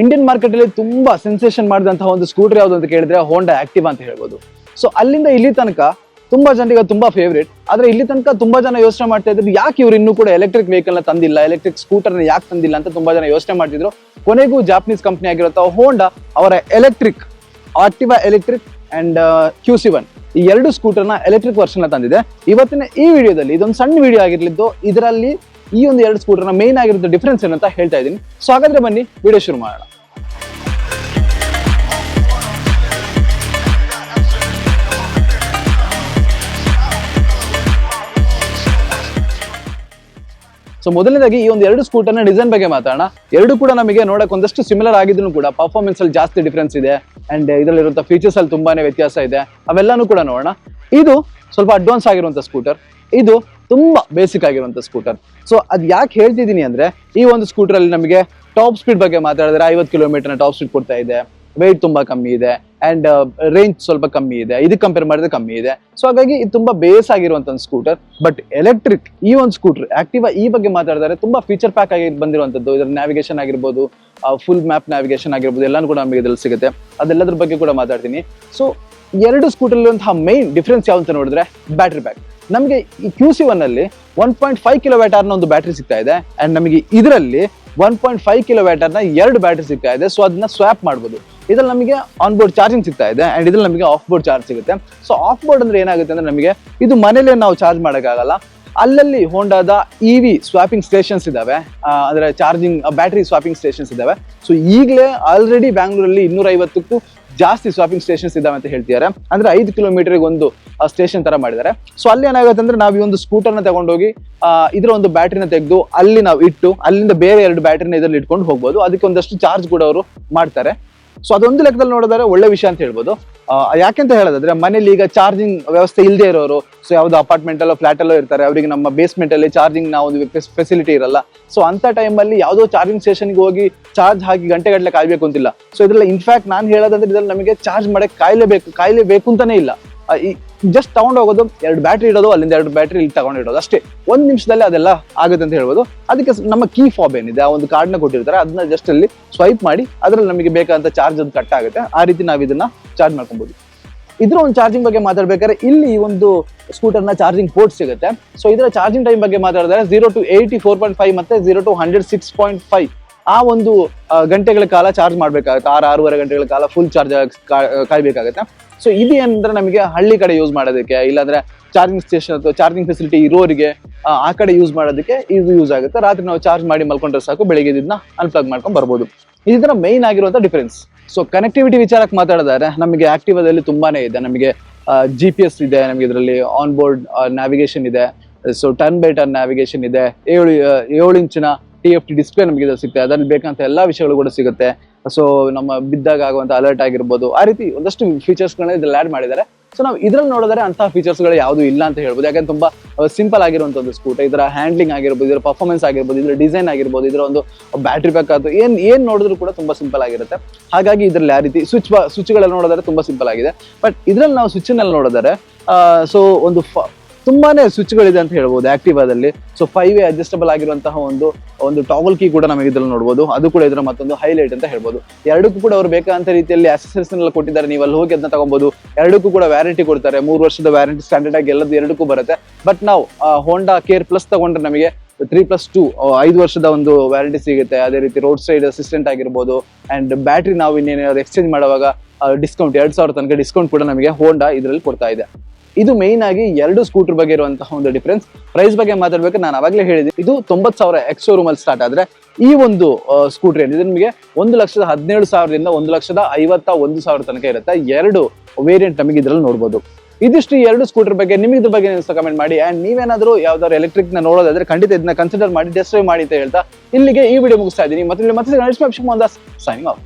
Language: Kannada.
ಇಂಡಿಯನ್ ಮಾರ್ಕೆಟ್ ಅಲ್ಲಿ ತುಂಬಾ ಸೆನ್ಸೇಷನ್ ಮಾಡಿದಂತಹ ಒಂದು ಸ್ಕೂಟರ್ ಯಾವುದು ಅಂತ ಕೇಳಿದ್ರೆ ಹೋಂಡಾ ಆಕ್ಟಿವ್ ಅಂತ ಹೇಳ್ಬೋದು. ಸೊ ಅಲ್ಲಿಂದ ಇಲ್ಲಿ ತನಕ ತುಂಬಾ ಜನರಿಗೆ ತುಂಬಾ ಫೇವ್ರೇಟ್ ಆದ್ರೆ ಇಲ್ಲಿ ತನಕ ತುಂಬಾ ಜನ ಯೋಚನೆ ಮಾಡ್ತಾ ಇದ್ರು, ಯಾಕೆ ಇವ್ರು ಇನ್ನೂ ಕೂಡ ಎಲೆಕ್ಟ್ರಿಕ್ ವೆಹಿಕಲ್ನ ತಂದಿಲ್ಲ ಎಲೆಕ್ಟ್ರಿಕ್ ಸ್ಕೂಟರ್ನ ಯಾಕೆ ತಂದಿಲ್ಲ ಅಂತ ತುಂಬಾ ಜನ ಯೋಚನೆ ಮಾಡ್ತಿದ್ರು. ಕೊನೆಗೂ ಜಾಪನೀಸ್ ಕಂಪ್ನಿ ಆಗಿರುತ್ತ ಹೋಂಡಾ ಅವರ electric Activa electric and Q C one ಈ ಎರಡು ಸ್ಕೂಟರ್ನ ಎಲೆಕ್ಟ್ರಿಕ್ ವರ್ಷನ್ ತಂದಿದೆ. ಇವತ್ತಿನ ಈ ವಿಡಿಯೋದಲ್ಲಿ ಇದೊಂದು ಸಣ್ಣ ವಿಡಿಯೋ ಆಗಿರ್ಲಿದ್ದು, ಇದರಲ್ಲಿ ಈ ಒಂದು ಎರಡು ಸ್ಕೂಟರ್ನ ಮೇನ್ ಆಗಿರೋದು ಡಿಫ್ರೆನ್ಸ್ ಏನಂತ ಹೇಳ್ತಾ ಇದ್ದೀನಿ. ಸೊ ಹಾಗಾದ್ರೆ ಬನ್ನಿ ವಿಡಿಯೋ ಶುರು ಮಾಡೋಣ. ಸೊ ಮೊದಲನೇದಾಗಿ ಈ ಒಂದು ಎರಡು ಸ್ಕೂಟರ್ನ ಡಿಸೈನ್ ಬಗ್ಗೆ ಮಾತಾಡೋಣ. ಎರಡು ಕೂಡ ನಮಗೆ ನೋಡಕ್ ಒಂದಷ್ಟು ಸಿಮಿಲರ್ ಆಗಿದ್ರು ಕೂಡ ಪರ್ಫಾರ್ಮೆನ್ಸ್ ಅಲ್ಲಿ ಜಾಸ್ತಿ ಡಿಫ್ರೆನ್ಸ್ ಇದೆ. ಅಂಡ್ ಇದರಲ್ಲಿರುವಂತಹ ಫೀಚರ್ಸ್ ಅಲ್ಲಿ ತುಂಬಾನೇ ವ್ಯತ್ಯಾಸ ಇದೆ. ಅವೆಲ್ಲಾನು ಕೂಡ ನೋಡೋಣ. ಇದು ಸ್ವಲ್ಪ ಅಡ್ವಾನ್ಸ್ ಆಗಿರುವಂತಹ ಸ್ಕೂಟರ್ ಇದು ತುಂಬಾ ಬೇಸಿಕ್ ಆಗಿರುವಂತ ಸ್ಕೂಟರ್ ಸೊ ಅದ್ ಯಾಕೆ ಹೇಳ್ತಿದ್ದೀನಿ ಅಂದ್ರೆ, ಈ ಒಂದು ಸ್ಕೂಟರ್ ಅಲ್ಲಿ ನಮಗೆ ಟಾಪ್ ಸ್ಪೀಡ್ ಬಗ್ಗೆ ಮಾತಾಡಿದ್ರೆ ಐವತ್ತು ಕಿಲೋಮೀಟರ್ ಟಾಪ್ ಸ್ಪೀಡ್ ಕೊಡ್ತಾ ಇದೆ. ವೆಯ್ಟ್ ತುಂಬಾ ಕಮ್ಮಿ ಇದೆ ಅಂಡ್ ರೇಂಜ್ ಸ್ವಲ್ಪ ಕಮ್ಮಿ ಇದೆ. ಇದು ಕಂಪೇರ್ ಮಾಡಿದ್ರೆ ಕಮ್ಮಿ ಇದೆ. ಸೊ ಹಾಗಾಗಿ ಇದು ತುಂಬಾ ಬೇಸ್ ಆಗಿರುವಂತ ಸ್ಕೂಟರ್ ಬಟ್ ಎಲೆಕ್ಟ್ರಿಕ್ ಈ ಒಂದು ಸ್ಕೂಟರ್ ಆಕ್ಟಿವಾ ಈ ಬಗ್ಗೆ ಮಾತಾಡಿದ್ರೆ ತುಂಬಾ ಫೀಚರ್ ಪ್ಯಾಕ್ ಆಗಿ ಬಂದಿರುವಂತದ್ದು. ಇದರ ನ್ಯಾವಿಗೇಷನ್ ಆಗಿರ್ಬೋದು ಫುಲ್ ಮ್ಯಾಪ್ ನ್ಯಾವಿಗೇಷನ್ ಆಗಿರ್ಬೋದು, ಎಲ್ಲಾನು ಕೂಡ ನಮಗೆ ಇದ್ರಲ್ಲಿ ಸಿಗುತ್ತೆ. ಅದೆಲ್ಲದ್ರ ಬಗ್ಗೆ ಕೂಡ ಮಾತಾಡ್ತೀನಿ. ಸೊ ಎರಡು ಸ್ಕೂಟರ್ ಇರುವಂತಹ ಮೈನ್ ಡಿಫ್ರೆನ್ಸ್ ಯಾವ ಅಂತ ನೋಡಿದ್ರೆ ಬ್ಯಾಟ್ರಿ ಪ್ಯಾಕ್ ನಮಗೆ ಈ ಕ್ಯೂ ಸಿ ಒನ್ ಅಲ್ಲಿ ಒನ್ ಪಾಯಿಂಟ್ ಫೈವ್ ಕಿಲೋ ಒಂದು ಬ್ಯಾಟ್ರಿ ಸಿಗ್ತಾ ಇದೆ. ಅಂಡ್ ನಮಗೆ ಇದರಲ್ಲಿ ಒನ್ ಪಾಯಿಂಟ್ ಫೈವ್ ಕಿಲೋ ಎರಡು ಬ್ಯಾಟ್ರಿ ಸಿಗ್ತಾ ಇದೆ. ಸೊ ಅದನ್ನ ಸ್ವಾಪ್ ಮಾಡ್ಬೋದು. ಇದ್ರಲ್ಲಿ ನಮಗೆ ಆನ್ ಬೋರ್ಡ್ ಚಾರ್ಜಿಂಗ್ ಸಿಗ್ತಾ ಇದೆ. ಅಂಡ್ ಇದ್ರಲ್ಲಿ ನಮಗೆ ಆಫ್ ಬೋರ್ಡ್ ಚಾರ್ಜ್ ಸಿಗುತ್ತೆ. ಸೊ ಆಫ್ ಬೋರ್ಡ್ ಅಂದ್ರೆ ಏನಾಗುತ್ತೆ ಅಂದ್ರೆ ನಮಗೆ ಇದು ಮನೇಲೆ ನಾವು ಚಾರ್ಜ್ ಮಾಡೋಕ್ಕಾಗಲ್ಲ. ಅಲ್ಲಲ್ಲಿ ಹೋಂಡಾದ ಇ ವಿ ಸ್ವಾಪಿಂಗ್ ಸ್ಟೇಷನ್ಸ್ ಇದಾವೆ. ಅಂದರೆ ಚಾರ್ಜಿಂಗ್ ಬ್ಯಾಟ್ರಿ ಸ್ವಾಪಿಂಗ್ ಸ್ಟೇಷನ್ಸ್ ಇದಾವೆ. ಸೊ ಈಗಲೇ ಆಲ್ರೆಡಿ ಬ್ಯಾಂಗ್ಳೂರಲ್ಲಿ ಇನ್ನೂರ ಐವತ್ತಕ್ಕೂ ಜಾಸ್ತಿ ಸ್ವಾಪಿಂಗ್ ಸ್ಟೇಷನ್ಸ್ ಇದಾವೆ ಅಂತ ಹೇಳ್ತಿದ್ದಾರೆ. ಅಂದ್ರೆ ಐದು ಕಿಲೋಮೀಟರ್ ಒಂದು ಸ್ಟೇಷನ್ ತರ ಮಾಡಿದ್ದಾರೆ. ಸೊ ಅಲ್ಲಿ ಏನಾಗುತ್ತೆ ಅಂದ್ರೆ ನಾವು ಈ ಒಂದು ಸ್ಕೂಟರ್ನ ತಗೊಂಡೋಗಿ ಇದರ ಒಂದು ಬ್ಯಾಟ್ರಿನ ತೆಗೆದು ಅಲ್ಲಿ ನಾವು ಇಟ್ಟು, ಅಲ್ಲಿಂದ ಬೇರೆ ಎರಡು ಬ್ಯಾಟ್ರಿನ ಇದರಲ್ಲಿ ಇಟ್ಕೊಂಡು ಹೋಗ್ಬೋದು. ಅದಕ್ಕೆ ಒಂದಷ್ಟು ಚಾರ್ಜ್ ಕೂಡ ಅವರು ಮಾಡ್ತಾರೆ. ಸೊ ಅದೊಂದು ಲೆಕ್ಕದಲ್ಲಿ ನೋಡಿದ್ರೆ ಒಳ್ಳೆ ವಿಷಯ ಅಂತ ಹೇಳ್ಬೋದು. ಯಾಕೆಂತ ಹೇಳೋದಾದ್ರೆ, ಮನೇಲಿ ಈಗ ಚಾರ್ಜಿಂಗ್ ವ್ಯವಸ್ಥೆ ಇಲ್ಲದೆ ಇರೋರು ಸೊ ಯಾವ್ದು ಅಪಾರ್ಟ್ಮೆಂಟ್ ಅಲ್ಲೋ ಫ್ಲಾಟ್ ಅಲ್ಲೋ ಇರ್ತಾರೆ, ಅವರಿಗೆ ನಮ್ಮ ಬೇಸ್ಮೆಂಟ್ ಅಲ್ಲಿ ಚಾರ್ಜಿಂಗ್ ನಾವು ಒಂದು ಫೆಸಿಲಿಟಿ ಇರಲ್ಲ. ಸೊ ಅಂತ ಟೈಮಲ್ಲಿ ಯಾವುದೋ ಚಾರ್ಜಿಂಗ್ ಸ್ಟೇಷನ್ಗೆ ಹೋಗಿ ಚಾರ್ಜ್ ಹಾಕಿ ಗಂಟೆಗಟ್ಟಲೆ ಕಾಯ್ಬೇಕು ಅಂತಿಲ್ಲ. ಸೊ ಇದ್ರಲ್ಲಿ ಇನ್ಫ್ಯಾಕ್ಟ್ ನಾನು ಹೇಳೋದಂದ್ರೆ ಇದ್ರಲ್ಲಿ ನಮಗೆ ಚಾರ್ಜ್ ಮಾಡಕ್ಕೆ ಕಾಯ್ಲೇಬೇಕು ಕಾಯ್ಲೇಬೇಕು ಅಂತಾನೆ ಇಲ್ಲ. ಜಸ್ಟ್ ತಗೊಂಡು ಹೋಗೋದು, ಎರಡು ಬ್ಯಾಟ್ರಿ ಇಡೋದು, ಅಲ್ಲಿಂದ ಎರಡು ಬ್ಯಾಟ್ರಿ ಇಲ್ಲಿ ತಗೊಂಡಿಡೋದು ಅಷ್ಟೇ, ಒಂದು ನಿಮಿಷದಲ್ಲಿ ಅದೆಲ್ಲ ಆಗುತ್ತೆ ಅಂತ ಹೇಳ್ಬೋದು. ಅದಕ್ಕೆ ನಮ್ಮ ಕೀ ಫಾಬ್ ಏನಿದೆ, ಆ ಒಂದು ಕಾರ್ಡ್ನ ಕೊಟ್ಟಿರ್ತಾರೆ, ಅದನ್ನ ಜಸ್ಟ್ ಅಲ್ಲಿ ಸ್ವೈಪ್ ಮಾಡಿ, ಅದ್ರಲ್ಲಿ ನಮಗೆ ಬೇಕಾದಂತ ಚಾರ್ಜ್ ಅದು ಕಟ್ ಆಗುತ್ತೆ. ಆ ರೀತಿ ನಾವು ಇದನ್ನ ಚಾರ್ಜ್ ಮಾಡ್ಕೊಬಹುದು ಇದ್ರ ಒಂದು ಚಾರ್ಜಿಂಗ್ ಬಗ್ಗೆ ಮಾತಾಡ್ಬೇಕಾದ್ರೆ, ಇಲ್ಲಿ ಒಂದು ಸ್ಕೂಟರ್ನ ಚಾರ್ಜಿಂಗ್ ಪೋರ್ಟ್ ಸಿಗುತ್ತೆ. ಸೊ ಇದರ ಚಾರ್ಜಿಂಗ್ ಟೈಮ್ ಬಗ್ಗೆ ಮಾತಾಡಿದ್ರೆ zero to eighty four point five ಮತ್ತೆ zero to hundred six point five ಆ ಒಂದು ಗಂಟೆಗಳ ಕಾಲ ಚಾರ್ಜ್ ಮಾಡಬೇಕಾಗುತ್ತೆ. ಆರು, ಆರೂವರೆ ಗಂಟೆಗಳ ಕಾಲ ಫುಲ್ ಚಾರ್ಜ್ ಕಾಯ್ಬೇಕಾಗುತ್ತೆ. ಸೊ ಇದು ಏನಂದ್ರೆ ನಮಗೆ ಹಳ್ಳಿ ಕಡೆ ಯೂಸ್ ಮಾಡೋದಕ್ಕೆ ಇಲ್ಲಾಂದ್ರೆ ಚಾರ್ಜಿಂಗ್ ಸ್ಟೇಷನ್ ಅಥವಾ ಚಾರ್ಜಿಂಗ್ ಫೆಸಿಲಿಟಿ ಇರೋರಿಗೆ ಆ, ಕಡೆ ಯೂಸ್ ಮಾಡೋದಕ್ಕೆ ಇದು ಯೂಸ್ ಆಗುತ್ತೆ. ರಾತ್ರಿ ನಾವು ಚಾರ್ಜ್ ಮಾಡಿ ಮಲ್ಕೊಂಡ್ರೆ ಸಾಕು ಬೆಳಿಗ್ಗೆ ಇದನ್ನ ಅನ್ಪ್ಲಗ್ ಮಾಡ್ಕೊಂಡು ಬರ್ಬೋದು. ಇದರ ಮೈನ್ ಆಗಿರುವಂತ ಡಿಫರೆನ್ಸ್ ಸೊ ಕನೆಕ್ಟಿವಿಟಿ ವಿಚಾರಕ್ಕೆ ಮಾತಾಡಿದ್ರೆ ನಮಗೆ ಆಕ್ಟಿವಾದಲ್ಲಿ ತುಂಬಾನೇ ಇದೆ. ನಮಗೆ ಜಿ ಪಿ ಎಸ್ ಇದೆ ನಮಗೆ ಇದರಲ್ಲಿ ಆನ್ ಬೋರ್ಡ್ ನ್ಯಾವಿಗೇಷನ್ ಇದೆ. So turn by turn navigation ಇದೆ. ಏಳು ಏಳು ಇಂಚಿನ ಟಿ ಎಫ್ ಟಿ ಡಿಸ್ಪ್ಲೇ ನಮಗೆ ಸಿಗುತ್ತೆ. ಅದರಲ್ಲಿ ಬೇಕಂತ ಎಲ್ಲ ವಿಷಯಗಳು ಕೂಡ ಸಿಗುತ್ತೆ. ಸೊ ನಮ್ಮ ಬಿದ್ದಾಗ ಆಗುವಂತ ಅಲರ್ಟ್ ಆಗಿರ್ಬೋದು. ಆ ರೀತಿ ಒಂದಷ್ಟು ಫೀಚರ್ಸ್ಗಳನ್ನ ಇದ್ರಲ್ಲಿ ಆಡ್ ಮಾಡಿದ್ದಾರೆ. ಸೊ ನಾವು ಇದ್ರಲ್ಲಿ ನೋಡಿದ್ರೆ ಅಂತಹ ಫೀಚರ್ಸ್ಗಳು ಯಾವುದು ಇಲ್ಲ ಅಂತ ಹೇಳ್ಬೋದು. ಯಾಕಂದ್ರೆ ತುಂಬಾ ಸಿಂಪಲ್ ಆಗಿರುವಂತ ಒಂದು ಸ್ಕೂಟರ್ ಇದರ ಹ್ಯಾಂಡ್ಲಿಂಗ್ ಆಗಿರ್ಬೋದು ಇದರ ಪರ್ಫಾರ್ಮೆನ್ಸ್ ಆಗಿರ್ಬೋದು ಇದರ ಡಿಸೈನ್ ಆಗಿರ್ಬೋದು ಇದರ ಒಂದು ಬ್ಯಾಟ್ರಿ ಬ್ಯಾಕ್ ಏನು, ಏನ್ ನೋಡಿದ್ರು ಕೂಡ ತುಂಬಾ ಸಿಂಪಲ್ ಆಗಿರುತ್ತೆ. ಹಾಗಾಗಿ ಇದ್ರಲ್ಲಿ ಆ ರೀತಿ ಸ್ವಿಚ್ ಸ್ವಿಚ್ಗಳೆಲ್ಲ ನೋಡಿದ್ರೆ ತುಂಬಾ ಸಿಂಪಲ್ ಆಗಿದೆ. ಬಟ್ ಇದ್ರಲ್ಲಿ ನಾವು ಸ್ವಿಚ್ನಲ್ಲಿ ನೋಡಿದರೆ ಸೊ ಒಂದು ತುಂಬಾನೇ ಸ್ವಿಚ್ಗಳಿದೆ ಅಂತ ಹೇಳ್ಬೋದು ಆಕ್ಟಿವಾದಲ್ಲಿ. ಸೊ ಫೈವ್ ವೇ ಅಡ್ಜಸ್ಟಬಲ್ ಆಗಿರುವಂತಹ ಒಂದು ಒಂದು ಟಾಗಲ್ ಕೀ ಕೂಡ ನಮಗೆ ಇದ್ರಲ್ಲಿ ನೋಡಬಹುದು ಅದು ಕೂಡ ಇದರ ಮತ್ತೊಂದು ಹೈಲೈಟ್ ಅಂತ ಹೇಳ್ಬೋದು. ಎರಡಕ್ಕೂ ಕೂಡ ಅವರು ಬೇಕಾದಂತ ರೀತಿಯಲ್ಲಿ ಎಲ್ಲ ಕೊಟ್ಟಿದ್ದಾರೆ. ನೀವು ಅಲ್ಲಿ ಹೋಗಿ ಅದನ್ನ ತಗೊಬಹುದು ಎರಡಕ್ಕೂ ಕೂಡ ವ್ಯಾರಂಟಿ ಕೊಡ್ತಾರೆ. ಮೂರು ವರ್ಷದ ವ್ಯಾರಂಟಿ ಸ್ಟ್ಯಾಂಡರ್ಡ್ ಆಗಿ ಎಲ್ಲದು ಎರಡಕ್ಕೂ ಬರುತ್ತೆ. ಬಟ್ ನಾವು ಹೋಂಡಾ ಕೇರ್ ಪ್ಲಸ್ ತಗೊಂಡ್ರೆ ನಮಗೆ ತ್ರೀ ಪ್ಲಸ್ ಟು ಐದು ವರ್ಷದ ಒಂದು ವ್ಯಾರಂಟಿ ಸಿಗುತ್ತೆ. ಅದೇ ರೀತಿ ರೋಡ್ ಸೈಡ್ ಅಸಿಸ್ಟೆಂಟ್ ಆಗಿರ್ಬೋದು. ಅಂಡ್ ಬ್ಯಾಟ್ರಿ ನಾವು ಇನ್ನೇನಾದ್ರು ಎಕ್ಸ್ಚೇಂಜ್ ಮಾಡುವಾಗ ಡಿಸ್ಕೌಂಟ್ ಎರಡ್ ಸಾವಿರ ತನಕ ಡಿಸ್ಕೌಂಟ್ ಕೂಡ ನಮಗೆ ಹೋಂಡಾ ಇದರಲ್ಲಿ ಕೊಡ್ತಾ ಇದೆ. ಇದು ಮೇನ್ ಆಗಿ ಎರಡು ಸ್ಕೂಟರ್ ಬಗ್ಗೆ ಇರುವಂತಹ ಒಂದು ಡಿಫರೆನ್ಸ್ ಪ್ರೈಸ್ ಬಗ್ಗೆ ಮಾತಾಡ್ಬೇಕು, ನಾನು ಅವಾಗಲೇ ಹೇಳಿದೆ ಇದು ತೊಂಬತ್ತು ಸಾವಿರ ಎಕ್ಸ್ ಶೋರೂಮ್ ಅಲ್ಲಿ ಸ್ಟಾರ್ಟ್ ಆದ್ರೆ ಈ ಒಂದು ಸ್ಕೂಟರ್ ಏನಿದೆ ನಿಮಗೆ ಒಂದು ಲಕ್ಷದ ಹದಿನೇಳು ಸಾವಿರದಿಂದ ಒಂದು ಲಕ್ಷದ ಐವತ್ತ ಒಂದು ಸಾವಿರ ತನಕ ಇರುತ್ತೆ. ಎರಡು ವೇರಿಯಂಟ್ ನಮಗೆ ಇದರಲ್ಲಿ ನೋಡ್ಬೋದು. ಇದಿಷ್ಟು ಎರಡು ಸ್ಕೂಟರ್ ಬಗ್ಗೆ ನಿಮಗೆ ಇದ್ರ ಬಗ್ಗೆ ಕಮೆಂಟ್ ಮಾಡಿ. ಅಂಡ್ ನೀವೇನಾದ್ರೂ ಯಾವ್ದಾದ್ರು ಎಲೆಕ್ಟ್ರಿಕ್ನ ನೋಡೋದಾದ್ರೆ ಖಂಡಿತ ಇದನ್ನ ಕನ್ಸಿಡರ್ ಮಾಡಿ ಡೆಸ್ಟ್ರೈ ಮಾಡಿ ಅಂತ ಹೇಳ್ತಾ ಇಲ್ಲಿಗೆ ಈ ವಿಡಿಯೋ ಮುಗಿಸ್ತಾ ಇದ್ದೀನಿ. ಮತ್ತೆ ಮತ್ತೆ ಸೈನಿಂಗ್ ಆಫ್